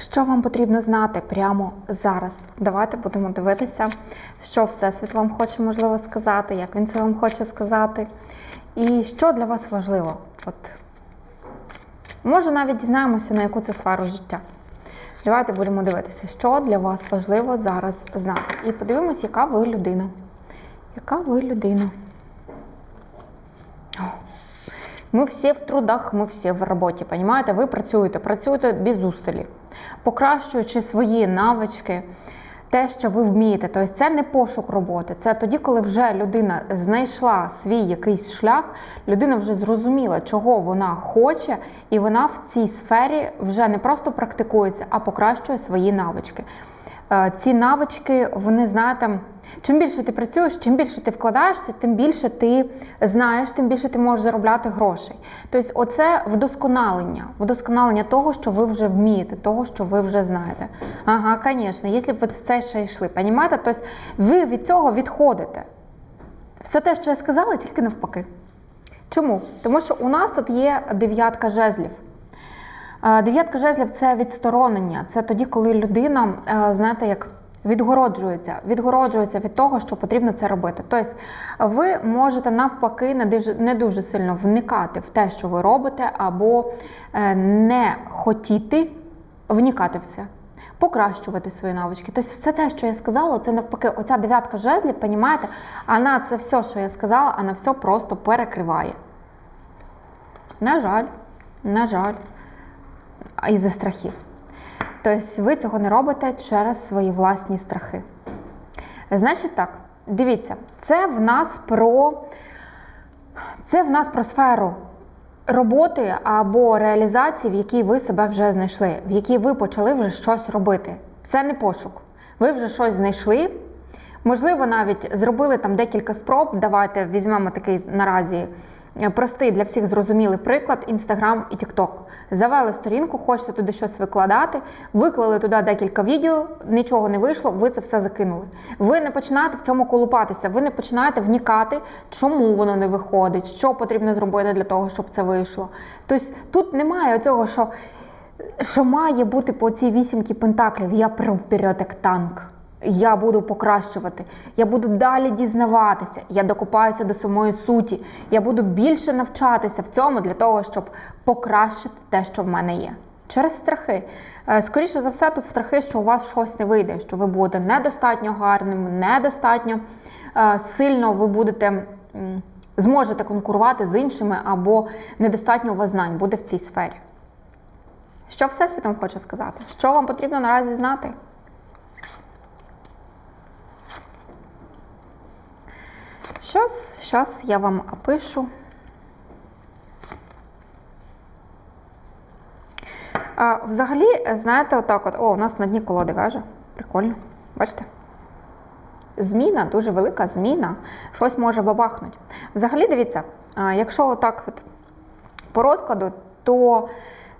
Що вам потрібно знати прямо зараз? Давайте будемо дивитися, що Всесвіт вам хоче можливо сказати, як він це вам хоче сказати, і що для вас важливо. От може навіть дізнаємося, на яку це сферу життя. Давайте будемо дивитися, що для вас важливо зараз знати. І подивимось, яка ви людина. Яка ви людина? О, Ми всі в трудах, ми всі в роботі. Понімаєте? Ви працюєте, працюєте без усталі, покращуючи свої навички, те, що ви вмієте. Тобто це не пошук роботи. Це тоді, коли вже людина знайшла свій якийсь шлях, людина вже зрозуміла, чого вона хоче, і вона в цій сфері вже не просто практикується, а покращує свої навички. Е, Ці навички, вони знаєте. Чим більше ти працюєш, чим більше ти вкладаєшся, тим більше ти знаєш, тим більше ти можеш заробляти грошей. Тобто, оце вдосконалення, вдосконалення того, що ви вже вмієте, того, що ви вже знаєте. Ага, звісно, якщо б ви в це ще йшли, понімаєте? Тобто ви від цього відходите. Все те, що я сказала, тільки навпаки. Чому? Тому що у нас тут є дев'ятка жезлів. Дев'ятка жезлів це відсторонення. Це тоді, коли людина, е, знаєте, як відгороджується, відгороджується від того, що потрібно це робити. Тобто ви можете навпаки не дуже, сильно вникати в те, що ви робите, або е, не хотіти вникати в це. Покращувати свої навички. Тобто, все те, що я сказала, це навпаки, оця дев'ятка жезлів, понімаєте, вона це все, що я сказала, вона все просто перекриває. На жаль, на жаль, із-за страхів. Тобто ви цього не робите через свої власні страхи. Значить так, дивіться, це в нас про це в нас про сферу роботи або реалізації, в якій ви себе вже знайшли, в якій ви почали вже щось робити. Це не пошук. Ви вже щось знайшли. Можливо, навіть зробили там декілька спроб. Давайте візьмемо такий наразі простий для всіх зрозумілий приклад: Інстаграм і Тікток. Завели сторінку, хочете туди щось викладати, виклали туди декілька відео, нічого не вийшло, ви це все закинули. Ви не починаєте в цьому колупатися, ви не починаєте вникати, чому воно не виходить, що потрібно зробити для того, щоб це вийшло. Тобто тут немає цього, що, що має бути по цій вісімки пентаклів. Я прям вперед як танк. Я буду покращувати, я буду далі дізнаватися, я докопаюся до самої суті. Я буду більше навчатися в цьому для того, щоб покращити те, що в мене є. Через страхи. Е, Скоріше за все, тут страхи, що у вас щось не вийде, що ви будете недостатньо гарним, недостатньо е, сильно ви будете зможете конкурувати з іншими, або недостатньо у вас знань буде в цій сфері. Що Всесвітом хоче сказати? Що вам потрібно наразі знати? Щас, щас я вам опишу. А, взагалі, знаєте, отак от, о, у нас на дні колоди вежа. Прикольно. Бачите? Зміна, дуже велика зміна, щось може бабахнути. Взагалі, дивіться, якщо отак от по розкладу, то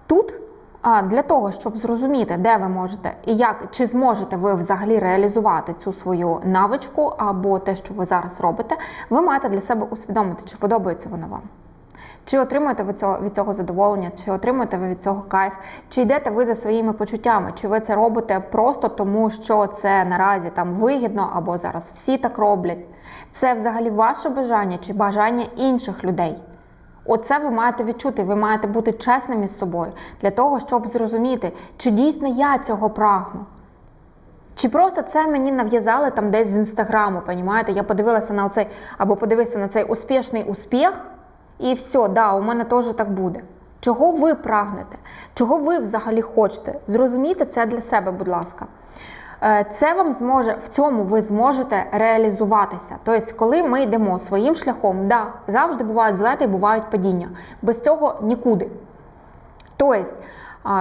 тут а, для того, щоб зрозуміти, де ви можете і як чи зможете ви взагалі реалізувати цю свою навичку або те, що ви зараз робите, ви маєте для себе усвідомити, чи подобається воно вам. Чи отримуєте ви цього, від цього задоволення, чи отримуєте ви від цього кайф, чи йдете ви за своїми почуттями, чи ви це робите просто тому, що це наразі там вигідно, або зараз всі так роблять. Це взагалі ваше бажання чи бажання інших людей. Оце ви маєте відчути, ви маєте бути чесними з собою для того, щоб зрозуміти, чи дійсно я цього прагну. Чи просто це мені нав'язали там десь з інстаграму, понімаєте? Я подивилася на цей або подивився на цей успішний успіх, і все, да, у мене теж так буде. Чого ви прагнете? Чого ви взагалі хочете? Зрозумійте це для себе, будь ласка. Е, Це вам зможе в цьому ви зможете реалізуватися. Тобто, коли ми йдемо своїм шляхом, да, завжди бувають злети бувають падіння. Без цього нікуди. Тобто,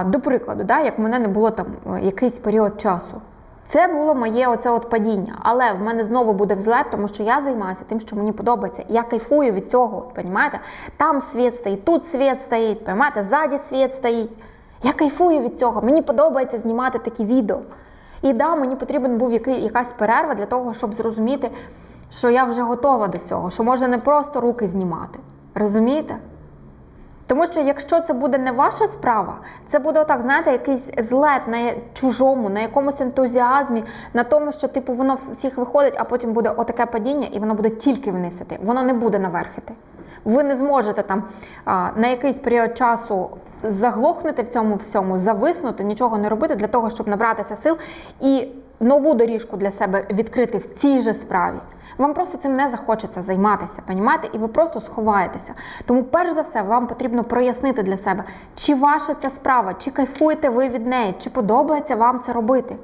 до прикладу, да, як мене не було там е, якийсь період часу. Це було моє оце от падіння. Але в мене знову буде взлет, тому що я займаюся тим, що мені подобається. Я кайфую від цього, понімаєте? Там світ стоїть, тут світ стоїть, понімаєте? ззаді світ стоїть. Я кайфую від цього. Мені подобається знімати такі відео. І да, мені потрібен був який, якась перерва для того, щоб зрозуміти, що я вже готова до цього, що можна не просто руки знімати. Розумієте? Тому що якщо це буде не ваша справа, це буде отак, знаєте, якийсь злет на чужому, на якомусь ентузіазмі, на тому, що типу воно всіх виходить, а потім буде отаке падіння, і воно буде тільки вниз іти. Воно не буде наверх іти. Ви не зможете там на якийсь період часу заглохнути в цьому всьому, зависнути, нічого не робити для того, щоб набратися сил і нову доріжку для себе відкрити в цій же справі. Вам просто цим не захочеться займатися, понімаєте? І ви просто сховаєтеся. Тому, перш за все, вам потрібно прояснити для себе, чи ваша ця справа, чи кайфуєте ви від неї, чи подобається вам це робити.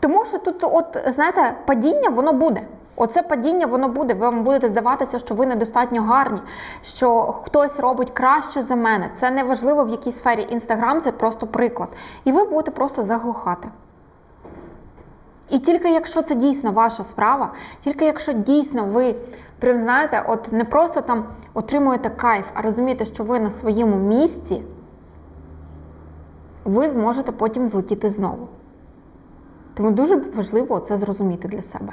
Тому що тут, от знаєте, падіння воно буде. Оце падіння воно буде. Ви вам будете здаватися, що ви недостатньо гарні, що хтось робить краще за мене. Це не важливо в якій сфері. Інстаграм це просто приклад. І ви будете просто заглухати. І тільки якщо це дійсно ваша справа, тільки якщо дійсно ви прям знаєте, от не просто там отримуєте кайф, а розумієте, що ви на своєму місці, ви зможете потім злетіти знову. Тому дуже важливо це зрозуміти для себе.